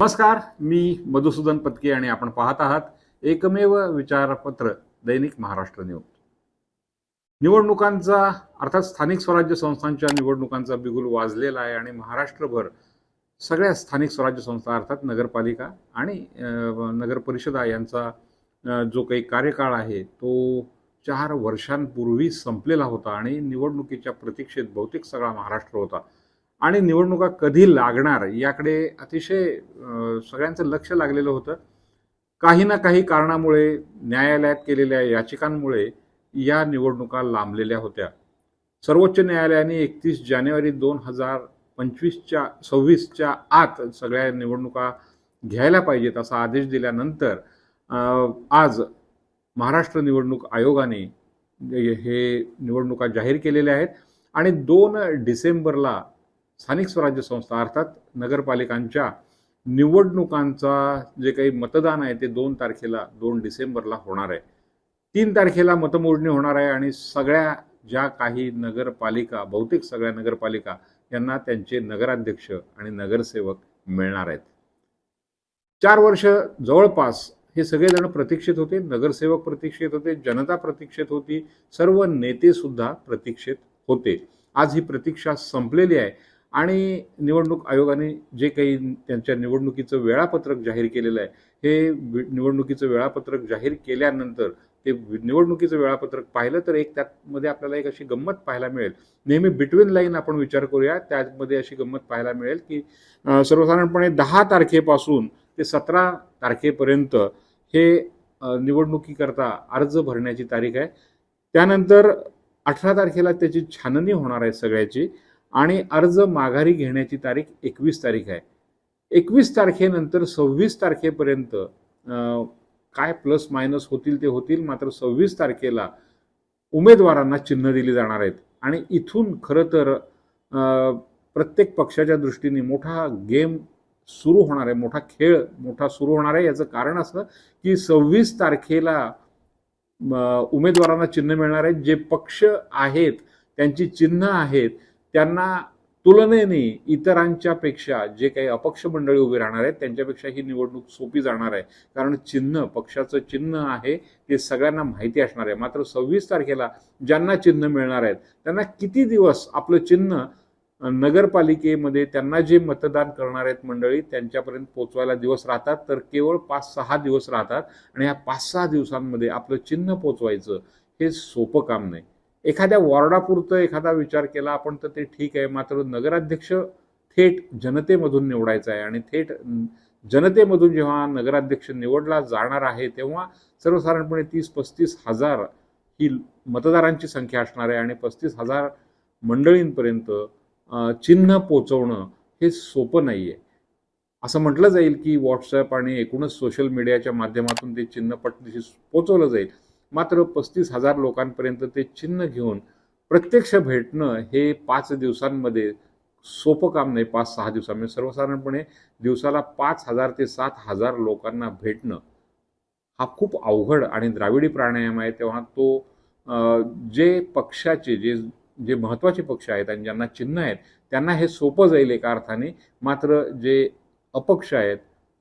नमस्कार मी मधुसूदन पत्के आणि आपण पाहत आहात एकमेव विचारपत्र दैनिक महाराष्ट्र न्यूज. निवडणुकांचा अर्थात स्थानिक स्वराज्य संस्थांच्या निवडणुकांचा बिगुल वाजलेला आहे आणि महाराष्ट्रभर सगळ्या स्थानिक स्वराज्य संस्था अर्थात नगरपालिका आणि नगर परिषदा यांचा जो काही कार्यकाळ आहे तो चार वर्षांपूर्वी संपलेला होता आणि निवडणुकीच्या प्रतीक्षेत बहुतेक सगळा महाराष्ट्र होता. आणि निवडणुका कधी लागणार याकडे अतिशय सगळ्यांचं लक्ष लागलेलं होतं. काही ना काही कारणामुळे न्यायालयात केलेल्या याचिकांमुळे या निवडणुका लांबलेल्या होत्या. सर्वोच्च न्यायालयाने एकतीस जानेवारी दोन हजार पंचवीसच्या सव्वीसच्या आत सगळ्या निवडणुका घ्यायला पाहिजेत असा आदेश दिल्यानंतर आज महाराष्ट्र निवडणूक आयोगाने हे निवडणुका जाहीर केलेल्या आहेत. आणि दोन डिसेंबरला स्थानिक स्वराज्य संस्था अर्थात नगरपालिकांच्या निवडणुकांचा जे काही मतदान आहे ते दोन तारखेला दोन डिसेंबरला होणार आहे. तीन तारखेला मतमोजणी होणार आहे आणि सगळ्या ज्या काही नगरपालिका बहुतेक सगळ्या नगरपालिका यांना त्यांचे नगराध्यक्ष आणि नगरसेवक मिळणार आहेत. चार वर्ष जवळपास हे सगळेजण प्रतीक्षित होते नगरसेवक प्रतीक्षित होते जनता प्रतीक्षित होती सर्व नेते सुद्धा प्रतीक्षित होते. आज ही प्रतीक्षा संपलेली आहे. आणि निवडणूक आयोगाने जे काही त्यांच्या निवडणुकीचं वेळापत्रक जाहीर केलेलं आहे हे निवडणुकीचं वेळापत्रक जाहीर केल्यानंतर ते निवडणुकीचं वेळापत्रक पाहिलं तर एक त्यामध्ये आपल्याला एक अशी गंमत पाहायला मिळेल. नेहमी बिटवीन लाईन आपण विचार करूया त्यामध्ये अशी गंमत पाहायला मिळेल की सर्वसाधारणपणे दहा तारखेपासून ते सतरा तारखेपर्यंत हे निवडणुकीकरता अर्ज भरण्याची तारीख आहे. त्यानंतर अठरा तारखेला त्याची छाननी होणार आहे सगळ्याची. आणि अर्ज माघारी घेण्याची तारीख एकवीस तारीख आहे. एकवीस तारखेनंतर सव्वीस तारखेपर्यंत काय प्लस मायनस होतील ते होतील मात्र सव्वीस तारखेला उमेदवारांना चिन्ह दिली जाणार आहेत. आणि इथून खरं तर प्रत्येक पक्षाच्या दृष्टीने मोठा गेम सुरू होणार आहे मोठा खेळ मोठा सुरू होणार आहे. याचं कारण असं की सव्वीस तारखेला उमेदवारांना चिन्ह मिळणार आहेत. जे पक्ष आहेत त्यांची चिन्ह आहेत त्यांना तुलनेने इतरांच्या पेक्षा जे काही अपक्ष मंडळी उभी राहणार आहेत त्यांच्यापेक्षा ही निवडणूक सोपी जाणार आहे. कारण चिन्ह पक्षाचं चिन्ह आहे ते सगळ्यांना माहिती असणार आहे. मात्र सव्वीस तारखेला ज्यांना चिन्ह मिळणार आहेत त्यांना किती दिवस आपलं चिन्ह नगरपालिकेमध्ये त्यांना जे मतदान करणार आहेत मंडळी त्यांच्यापर्यंत पोचवायला दिवस राहतात तर केवळ पाच सहा दिवस राहतात. आणि या पाच सहा दिवसांमध्ये आपलं चिन्ह पोचवायचं हे सोपं काम नाही. एखाद्या वॉर्डापुरतं एखादा विचार केला आपण तर ते ठीक आहे मात्र नगराध्यक्ष थेट जनतेमधून निवडायचा आहे आणि थेट जनतेमधून जेव्हा नगराध्यक्ष निवडला जाणार आहे तेव्हा सर्वसाधारणपणे तीस पस्तीस हजार ही मतदारांची संख्या असणार आहे आणि पस्तीस हजार मंडळींपर्यंत चिन्ह पोचवणं हे सोपं नाही आहे असं म्हटलं जाईल की व्हॉट्सॲप आणि एकूणच सोशल मीडियाच्या माध्यमातून ते चिन्ह पटनीशी पोचवलं जाईल. मात्र पस्तीस हजार लोकांपर्यंत ते चिन्ह घेऊन प्रत्यक्ष भेटणं हे पाच दिवसांमध्ये सोपं काम नाही. पाच सहा दिवसांमध्ये. म्हणजे सर्वसाधारणपणे दिवसाला पाच हजार ते सात हजार लोकांना भेटणं हा खूप अवघड आणि द्राविडी प्राणायाम आहे. तेव्हा तो जे पक्षाचे जे जे महत्त्वाचे पक्ष आहेत आणि ज्यांना चिन्ह आहेत त्यांना हे सोपं जाईल एका अर्थाने. मात्र जे अपक्ष आहेत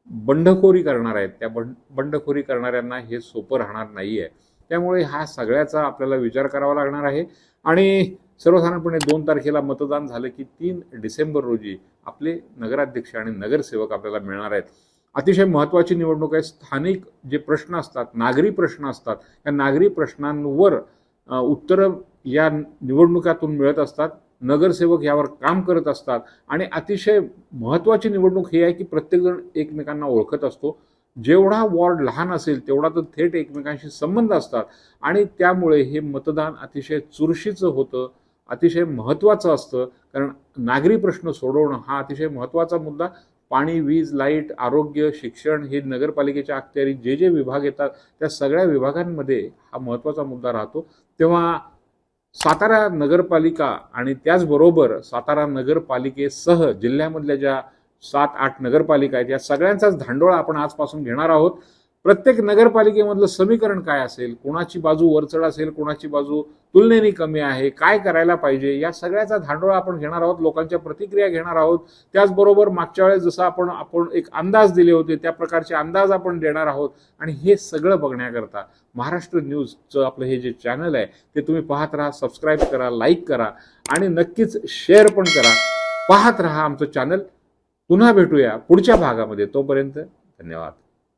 बंडखोरी करणार आहेत त्या बंड बंडखोरी करणाऱ्यांना हे सोपं राहणार नाही आहे त्यामुळे हा सगळ्याचा आपल्याला विचार करावा लागणार आहे. आणि सर्वसाधारणपणे दोन तारखेला मतदान झालं की तीन डिसेंबर रोजी आपले नगराध्यक्ष आणि नगरसेवक आपल्याला मिळणार आहेत. अतिशय महत्त्वाची निवडणूक आहे. स्थानिक जे प्रश्न असतात नागरी प्रश्न असतात या नागरी प्रश्नांवर उत्तरं या निवडणुकातून मिळत असतात. नगरसेवक यावर काम करत असतात. आणि अतिशय महत्त्वाची निवडणूक ही आहे की प्रत्येकजण एकमेकांना ओळखत असतो. जेवढा वॉर्ड लहान असेल तेवढा तर थेट एकमेकांशी संबंध असतात. आणि त्यामुळे हे मतदान अतिशय चुरशीचं होतं अतिशय महत्त्वाचं असतं. कारण नागरी प्रश्न सोडवणं हा अतिशय महत्त्वाचा मुद्दा. पाणी वीज लाइट आरोग्य शिक्षण हे नगरपालिकेच्या अखत्यारीत जे जे विभाग येतात त्या सगळ्या विभागांमध्ये हा महत्त्वाचा मुद्दा राहतो. तेव्हा सातारा नगरपालिका आणि त्याचबरोबर सातारा नगरपालिकेसह जिल्ह्यामधल्या ज्या सात आठ नगरपालिका आहेत. या सगळ्यांचाच धांडोळा आपण आजपासून घेणार आहोत. प्रत्येक नगरपालिकेमधलं समीकरण काय असेल? कोणाची बाजू वरचढ असेल? कोणाची बाजू तुलनेने कमी आहे? काय करायला पाहिजे? या सगळ्याचा धांडोळा आपण घेणार आहोत. लोकांच्या प्रतिक्रिया घेणार आहोत. त्याचबरोबर मागच्या वेळेस जसं आपण आपण एक अंदाज दिले होते त्या प्रकारचे अंदाज आपण देणार आहोत. आणि हे सगळं बघण्याकरता महाराष्ट्र न्यूजचं आपलं हे जे चॅनल आहे ते तुम्ही पाहत राहा सबस्क्राईब करा लाईक करा आणि नक्कीच शेअर पण करा. पाहत राहा आमचं चॅनल. पुन्हा भेटूया पुढच्या भागामध्ये तोपर्यंत धन्यवाद.